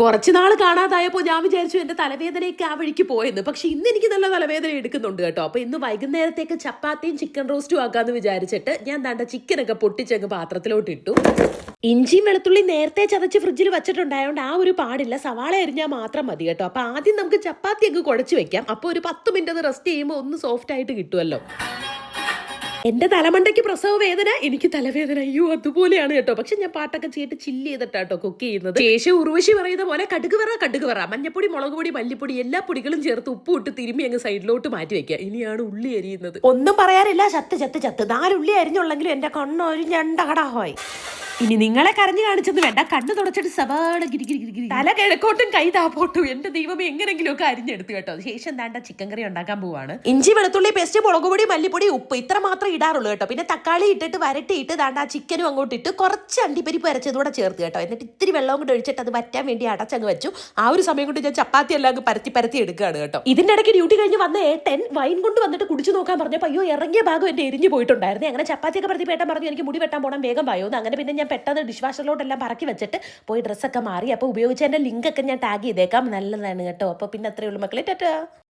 കുറച്ച് നാൾ കാണാതായപ്പോൾ ഞാൻ വിചാരിച്ചു എന്റെ തലവേദനയൊക്കെ ആ വഴിക്ക് പോയെന്ന്. പക്ഷെ ഇന്ന് എനിക്ക് നല്ല തലവേദന എടുക്കുന്നുണ്ട് കേട്ടോ. അപ്പോൾ ഇന്ന് വൈകുന്നേരത്തേക്ക് ചപ്പാത്തിയും ചിക്കൻ റോസ്റ്റും ആക്കാമെന്ന് വിചാരിച്ചിട്ട് ഞാൻ ദാണ്ട ചിക്കനൊക്കെ പൊട്ടിച്ചങ്ങ് പാത്രത്തിലോട്ട് ഇട്ടു. ഇഞ്ചിയും വെളുത്തുള്ളി നേരത്തെ ചതച്ച് ഫ്രിഡ്ജിൽ വെച്ചിട്ടുണ്ടായതുകൊണ്ട് ആ ഒരു പാടില്ല. സവാള അരിഞ്ഞാൽ മാത്രം മതി കേട്ടോ. അപ്പോൾ ആദ്യം നമുക്ക് ചപ്പാത്തി അങ്ങ് കുഴച്ച് വെക്കാം. അപ്പോൾ ഒരു പത്ത് മിനിറ്റ് അത് റെസ്റ്റ് ചെയ്യുമ്പോൾ ഒന്ന് സോഫ്റ്റ് ആയിട്ട് കിട്ടുമല്ലോ എന്റെ തലമണ്ടയ്ക്ക് പ്രസവ വേദന എനിക്ക് തലവേദന. അയ്യോ അതുപോലെയാണ് കേട്ടോ. പക്ഷെ ഞാൻ പാട്ടൊക്കെ ചെയ്തിട്ട് ചില്ല് ചെയ്തിട്ടാട്ടോ കുക്ക് ചെയ്യുന്നത്. ശേഷം ഉർവശി പറയുന്ന പോലെ കടുക് വറ കടുക് വറ. മഞ്ഞപ്പൊടി മുളക് പൊടി മല്ലിപ്പൊടി എല്ലാ പൊടികളും ചേർത്ത് ഉപ്പ് ഇട്ട് തിരുമ്മി അങ്ങ് സൈഡിലോട്ട് മാറ്റി വെക്കുക. ഇനിയാണ് ഉള്ളി അരിയുന്നത്. ഒന്നും പറയാറില്ല. ചത്ത് ചത്ത് ചത്ത്. നാലുള്ളി അരിഞ്ഞുള്ളെങ്കിലും എന്റെ കണ്ണൊരു ഞണ്ടകടാഹോയി ഇനി നിങ്ങളെ കരഞ്ഞു കാണിച്ചത് വേണ്ട. കണ്ണു തുടച്ചിട്ട് സവാള ഗിരി ഗിരി ഗിരി ഗിരി. തല കിഴക്കോട്ടും കൈ താപ്പോട്ടും. എന്റെ ദൈവമേ എങ്ങനെങ്കിലും ഒക്കെ അരിഞ്ഞെടുത്ത് കേട്ടോ. ശേഷം താണ്ട ചിക്കൻ കറി ഉണ്ടാക്കാൻ പോവാണ്. ഇഞ്ചി വെളുത്തുള്ളി പേസ്റ്റ് മുളകുപൊടി മല്ലിപ്പൊടി ഉപ്പ് ഇത്ര മാത്രം ഇടാറുള്ളൂ കേട്ടോ. പിന്നെ തക്കാളി ഇട്ടിട്ട് വരട്ടിയിട്ട് താണ്ട ആ ചിക്കനും അങ്ങോട്ട് ഇട്ട് കുറച്ച് അണ്ടിപ്പരിപ്പ് അരച്ചതുകൂടെ ചേർത്ത് കേട്ടോ. എന്നിട്ട് ഇത്തിരി വെള്ളം കൂടെ ഒഴിച്ചിട്ട് അത് വറ്റാൻ വേണ്ടി അടച്ചങ്ങ് വെച്ചു. ആ ഒരു സമയം കൊണ്ട് ഞാൻ ചപ്പാത്തി എല്ലാം അങ്ങ് പരത്തി പരത്തി എടുക്കുകയാണ് കേട്ടോ. ഇതിന്റെ ഇടയ്ക്ക് ഡ്യൂട്ടി കഴിഞ്ഞ് വന്ന ഏട്ടൻ വൈൻ കൊണ്ട് വന്നിട്ട് കുടിച്ചു നോക്കാൻ പറഞ്ഞപ്പോൾ അയ്യോ ഇറങ്ങിയ ഭാഗം എന്റെ എരിഞ്ഞു പോയിട്ടുണ്ടായിരുന്നു. അങ്ങനെ ചപ്പാത്തിയൊക്കെ പരത്തി പേട്ടാൻ പറഞ്ഞു എനിക്ക് മുടി വെട്ടാൻ പോകണം വേഗം വായോ അങ്ങനെ പിന്നെ ഞാൻ പെട്ടെന്ന് ഡിഷ് വാഷറിലോട്ടെല്ലാം പറക്കി വെച്ചിട്ട് പോയി ഡ്രസ്സൊക്കെ മാറി. അപ്പോൾ ഉപയോഗിച്ചതിന്റെ ലിങ്കൊക്കെ ഞാൻ ടാഗ് ചെയ്തേക്കാം. നല്ലതാണ് കേട്ടോ. അപ്പോൾ പിന്നെ അത്രയേ ഉള്ളൂ മക്കളെ. ടാറ്റാ.